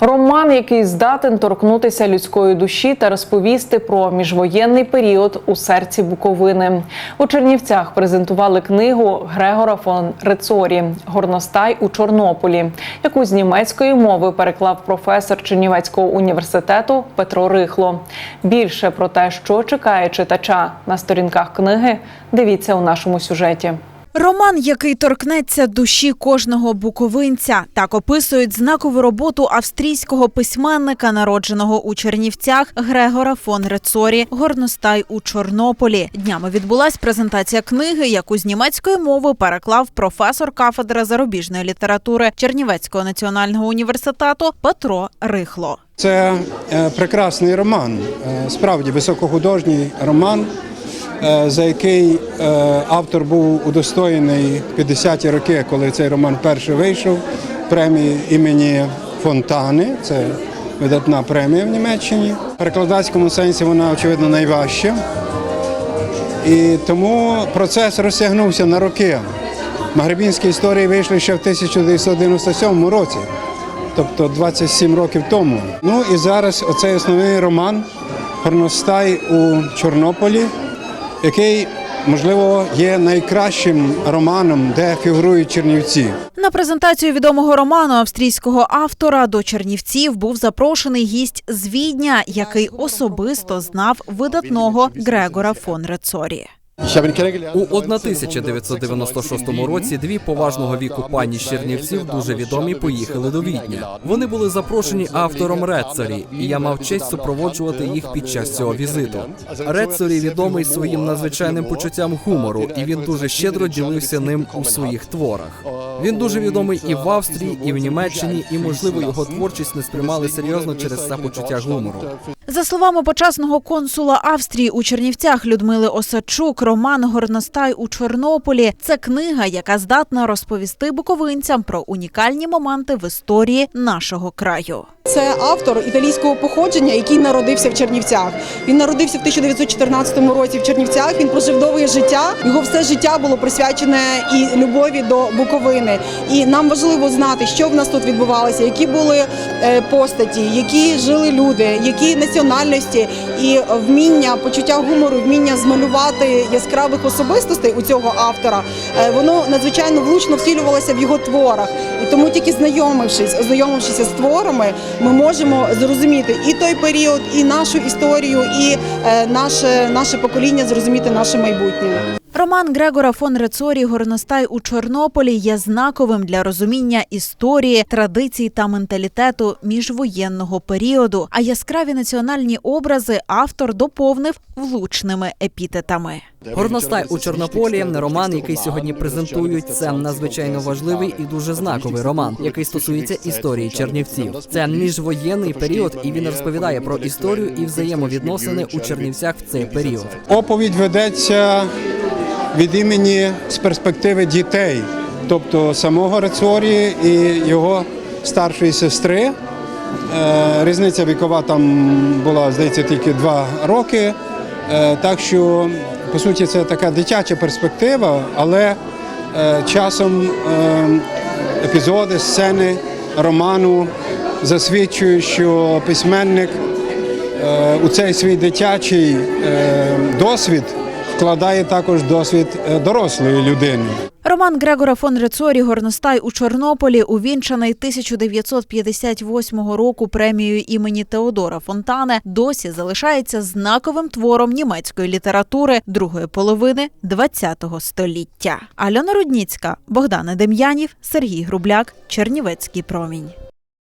Роман, який здатен торкнутися людської душі та розповісти про міжвоєнний період у серці Буковини. У Чернівцях презентували книгу Грегора фон Рецорі Горностай у Чорнополі, яку з німецької мови переклав професор Чернівецького університету Петро Рихло. Більше про те, що чекає читача на сторінках книги, дивіться у нашому сюжеті. Роман, який торкнеться душі кожного буковинця, так описують знакову роботу австрійського письменника, народженого у Чернівцях Грегора фон Рецорі Горностай у Чорнополі. Днями відбулась презентація книги, яку з німецької мови переклав професор кафедри зарубіжної літератури Чернівецького національного університету Петро Рихло. Це е, прекрасний роман, е, справді високохудожній роман, за який е, автор був удостоєний в 50-ті роки, коли цей роман вперше вийшов, премії імені Фонтани. Це видатна премія в Німеччині. В перекладацькому сенсі вона, очевидно, найважча. І тому процес розтягнувся на роки. Магребінські історії вийшли ще в 1997 році, тобто 27 років тому. Ну і зараз оцей основний роман Горностай у Чорнополі, який, можливо, є найкращим романом, де фігурують чернівці. На презентацію відомого роману австрійського автора до Чернівців був запрошений гість з Відня, який особисто знав видатного Грегора фон Рецорі. У 1996 році дві поважного віку пані Чернівців дуже відомі поїхали до Відня. Вони були запрошені автором Рецорі, і я мав честь супроводжувати їх під час цього візиту. Рецорі відомий своїм надзвичайним почуттям гумору, і він дуже щедро ділився ним у своїх творах. Він дуже відомий і в Австрії, і в Німеччині, і можливо його творчість не сприймали серйозно через це почуття гумору. За словами почесного консула Австрії у Чернівцях Людмили Осадчук, роман Горностай у Чорнополі це книга, яка здатна розповісти буковинцям про унікальні моменти в історії нашого краю. Це автор італійського походження, який народився в Чернівцях. Він народився в 1914 році в Чернівцях. Він прожив довге життя. Його все життя було присвячене і любові до Буковини. І нам важливо знати, що в нас тут відбувалося, які були е, постаті, які жили люди, які національності і вміння, почуття гумору, вміння змалювати яскравих особистостей у цього автора. е, Воно надзвичайно влучно втілювалося в його творах. І тому тільки знайомившись, ознайомившися з творами, ми можемо зрозуміти і той період, і нашу історію, і е, наше, наше покоління зрозуміти наше майбутнє. Роман Грегора фон Рецорі Горностай у Чорнополі є знаковим для розуміння історії, традицій та менталітету міжвоєнного періоду. А яскраві національні образи автор доповнив влучними епітетами. Горностай у Чорнополі роман, який сьогодні презентують. Це надзвичайно важливий і дуже знаковий роман, який стосується історії Чернівців. Це міжвоєнний період, і він розповідає про історію і взаємовідносини у Чернівцях в цей період. Оповідь ведеться від імені з перспективи дітей, тобто самого Рецорі і його старшої сестри. Е, Різниця вікова там була, здається, тільки два роки. Е, Так що, по суті, це така дитяча перспектива, але е, часом епізоди, сцени роману засвідчують, що письменник у цей свій дитячий досвід вкладає також досвід е, дорослої людини. Роман Грегора фон Рецорі Горностай у Чорнополі увінчаний 1958 року премією імені Теодора Фонтане досі залишається знаковим твором німецької літератури другої половини ХХ століття. Альона Рудніцька, Богдана Дем'янів, Сергій Грубляк, Чернівецький промінь.